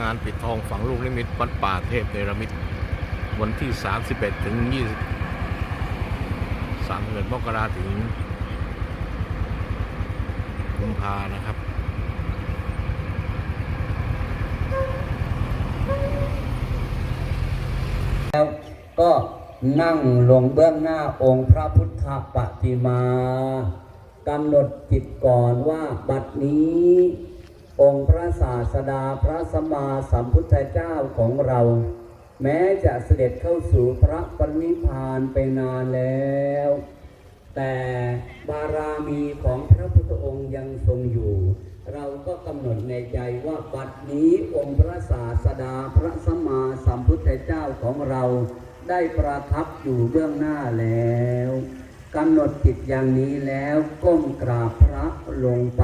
งานปิดทองฝังลูกนิมิตวัดป่าเทพเนรมิตวันที่ 31 ถึง 20 31มกราถึงกุมภานะครับ แล้วก็นั่งลงเบื้องหน้าองค์พระพุทธปฏิมากำหนดจิตก่อนว่าบัดนี้ องค์พระศาสดาพระสัมมาสัมพุทธเจ้าของเรา แม้จะเสด็จเข้าสู่พระปรินิพพานไปนานแล้ว แต่บารามีของพระพุทธองค์ยังทรงอยู่ เราก็กำหนดในใจว่าบัดนี้องค์พระศาสดาพระสัมมาสัมพุทธเจ้าของเรา ได้ประทับอยู่เบื้องหน้าแล้วกำหนดจิตอย่างนี้แล้วก้มกราบพระลงไป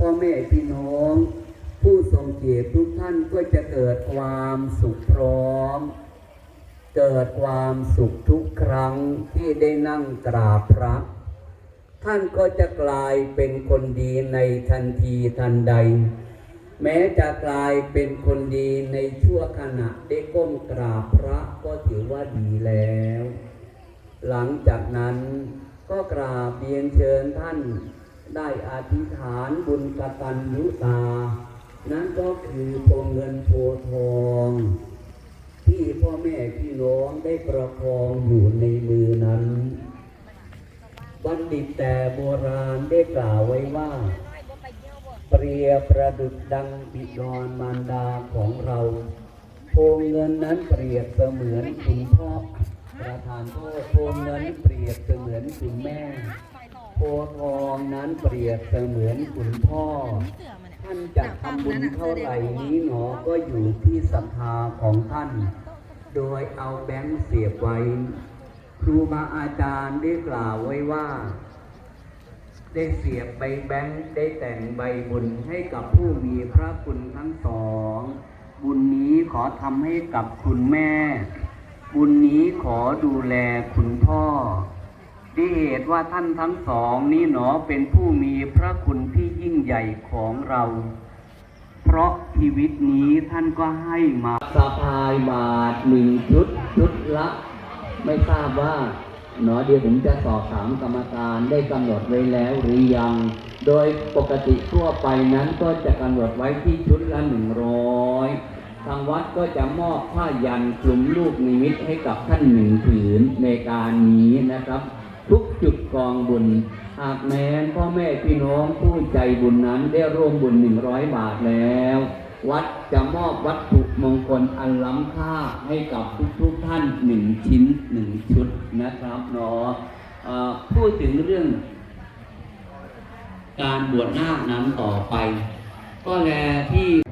พ่อแม่พี่น้อง ผู้ทรงเกียรติทุกท่านก็จะเกิดความสุขพร้อม เกิดความสุขทุกครั้งที่ได้นั่งกราบพระท่านก็จะกลายเป็นคนดีในทันทีทันใด แม้จะกลายเป็นคนดีในชั่วขณะได้ก้มกราบพระก็ถือว่าดีแล้ว หลังจากนั้นก็กราบเรียนเชิญท่าน ได้อธิษฐานบุญกตัญญูตา นั้นก็คือโพเงินโพทอง ที่พ่อแม่พี่น้องได้ประคองอยู่ในมือนั้น บัณฑิตแต่โบราณได้กล่าวไว้ว่า เปรียบประดุจดังบิดรมารดาของเราโพเงินนั้นเปรียบเสมือนคุณพ่อประธานโทษโพเงินเปรียบเสมือนคุณแม่ โพทองนั้นเปรียบเสมือนคุณพ่อ ท่านจะทำบุญเท่าไหร่นี้หนอก็อยู่ที่ศรัทธาของท่าน โดยเอาแบงค์เสียบไว้ ครูบาอาจารย์ได้กล่าวไว้ว่า ได้เสียบใบแบงค์ได้แต่งใบบุญให้กับผู้มีพระคุณทั้งสอง บุญนี้ขอทำให้กับคุณแม่ บุญนี้ขอดูแลคุณพ่อ ด้วยเหตุว่าท่านทั้งสองนี้หนอเป็นผู้มีพระคุณที่ยิ่งใหญ่ของเรา เพราะชีวิตนี้ท่านก็ให้มาสะพายบาทหนึ่งชุดชุดละ ไม่ทราบว่าหนอเดียวผมจะสอบถามกรรมการได้กำหนดไว้แล้วหรือยัง โดยปกติทั่วไปนั้นก็จะกำหนดไว้ที่ชุดละหนึ่งร้อยทางวัดก็จะมอบผ้ายันคลุมลูกนิมิตให้กับท่านหนึ่งผืนในการนี้นะครับ ทุกจุดกองบุญ หากแม้นพ่อแม่พี่น้องผู้ใจบุญนั้นได้ร่วมบุญหนึ่งร้อยบาทแล้ว วัดจะมอบวัตถุมงคลอันล้ำค่าให้กับทุกๆท่านหนึ่งชิ้นหนึ่งชุดนะครับเนาะเอ่อพูดถึงเรื่อง การบวชหน้าคนั้นต่อไป ก็แลที่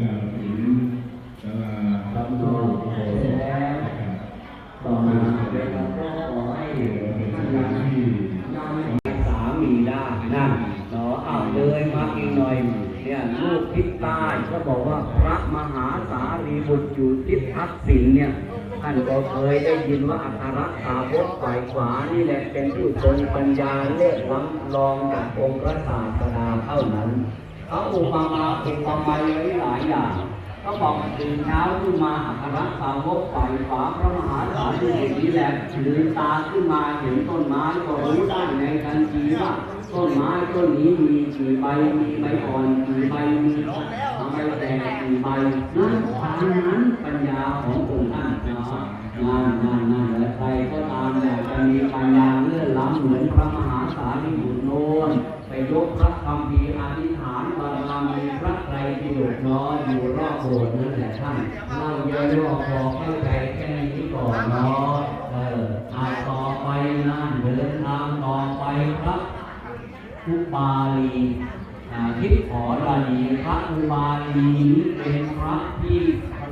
กล่าวถึงศาลาทำตัวเสร็จแล้วต่อมาเวลาก็ขอให้เป็นท่านถานที่สามีได้นั่นเนาะอ้าเลยมาอีกหน่อยเนี่ยลูกทิศใต้ก็บอกว่าพระมหาสารีบุตรอยู่ทิศทักษิณเนี่ยท่านก็เคยได้ยินว่าอัครสาวกฝ่ายขวานี่แหละเป็นผู้ทรงปัญญาเล่ล้ำลองจากองค์พระศาสดาเท่านั้น เขาอุปมาอุปไมยไว้หลายอย่างก็บอกตื่นเช้าขึ้นมาอัครสาวกฝ่ายขวาพระมหาสารีบุตรนี้แหละลืมตาขึ้นมาเห็นต้นไม้ก็รู้ได้ในทันทีว่าต้นไม้ต้นนี้มีกี่ใบมีใบอ่อนกี่ใบมีใบแดงกี่ใบนั่นทางนั้นปัญญาขององค์ท่านนะงานงานงานและใครก็ตามอยากจะมีปัญญาเลื่อนล้ำเหมือนพระมหาสารีบุตรโน้นไปยกพระคำพีร์อธิษฐานบารมีพระไตรปิฎก น้อยอยู่รอบโบสถ์นั่นแหละท่านเล่าเยอะย่อพอเข้าใจแค่นี้ก่อนเนาะเอออาต่อไปนั่นเดินทางต่อไปครับอุบาลีอ่าทิศขอราลีพระอุบาลีนี้เป็นพระที่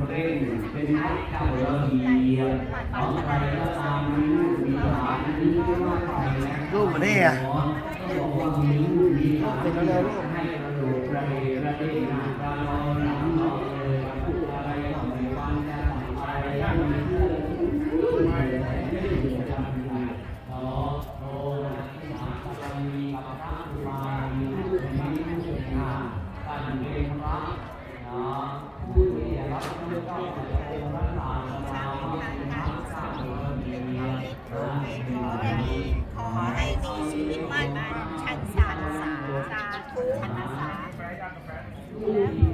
เร่งเป็นพระเจ้าระเบียบของใครก็ตามมีลูกมีหลานนี้ไม่ว่าใครนะรูปมาดิอะก็บอกว่ามีลูกมีหลานให้ก ระโดดระเดระเดหน้าตาลอยหลัง ผู้ที่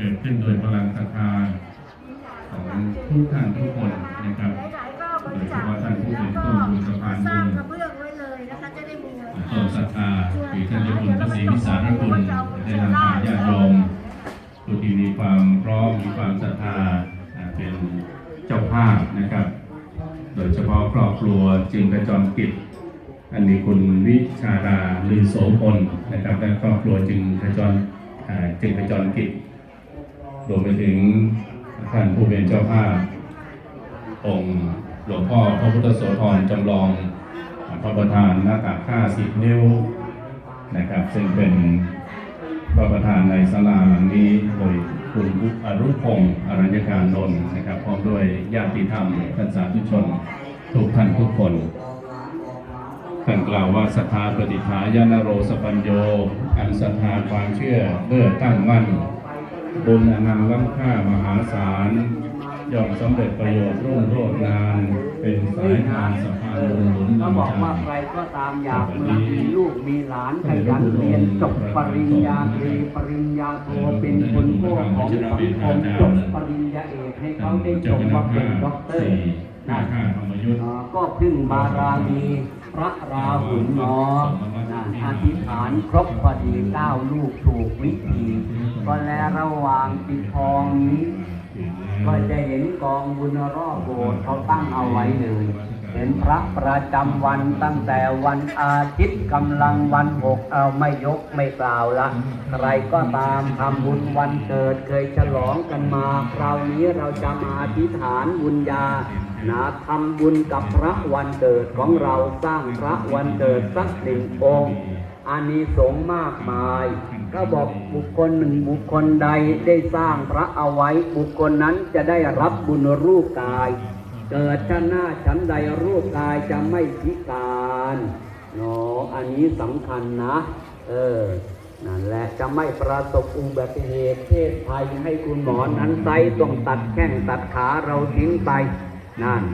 กิดขึ้นโดยพลังศรัทธาของทุกท่านทุกคนนะครับหลายๆก็บโดริยเฉจาคพาะท่านผู้แล้เป็วนก็ต้นบุญสะพานสบุร้างญกระเบื้องไว้เลยนะคะจะได้มีเงินต้นศรัทธาคือท่านเจ้าคุณพระศรีวิสารคุณได้นำพาญาติโยมผู้ที่มีความพร้อมมีความศรัทธาอ่าเป็นเจ้าภาพนะครับ โดยเฉพาะครอบครัวจึงกระจรกิจอันนี้คุณวิชาดาลือโสพลนะครับและครอบครัวจึงกระจรอ่าจึงกระจรกิจ รวมไปถึงท่านผู้เป็นเจ้าภาพองค์หลวงพ่อพระพุทธโสธรจำลองพระประธานหน้าตักห้าสิบนิ้วนะครับ ซึ่งเป็นพระประธานในศาลาหลังนี้โดยคุณอรุพงศ์อรัญญการนนท์นะครับ พร้อมด้วยญาติธรรมท่านสาธุชนทุกท่านทุกคนท่านกล่าวว่าศรัทธาปฏิภาญาณโรสปัญโย อันศรัทธาความเชื่อเมื่อตั้งมั่น บุญอนันต์ล้ำค่ามหาศาลย่อมสำเร็จประโยชน์รุ่งโรจน์นาน เป็นสายทานสะพานบุญหนุนเขานำบอกใจว่าใครก็ตามอยากมีลูกมีหลานขยันเรียนจบปริญญาตรีปริญญาโทเป็นคนโก้ของสังคมจบปริญญาเอกให้เขาได้จบมาเป็นด็อกเตอร์นะก็พึ่งบารามี พระราหุลเนอนะอธิษฐานครบพอดีเก้าลูกถูกวิธีก็แลระหว่างปิดทองนี้ ก็จะเห็นกองบุญรอบโบสถ์เขาตั้งเอาไว้เลยเป็นพระประจำวันตั้งแต่วันอาทิตย์กำลังวันหกเอาไม่ยกไม่กล่าวละใครก็ตามทำบุญวันเกิดเคยฉลองกันมา คราวนี้เราจะมาอธิษฐานบุญญา นะทำบุญกับพระวันเกิดของเราสร้างพระวันเกิดสักหนึ่งองค์อานิสงส์มากมาย ก็บอกบุคคลหนึ่งบุคคลใดได้สร้างพระเอาไว้ บุคคลนั้นจะได้รับบุญรูปกาย เกิดชาติหน้าชั้นใดรูปกายจะไม่พิการเนาะอันนี้สำคัญนะ เออนั่นแหละจะไม่ประสบอุบัติเหตุเพศภัยให้คุณหมอนั้นไซต้องตัดแข้งตัดขาเราทิ้งไป นั่น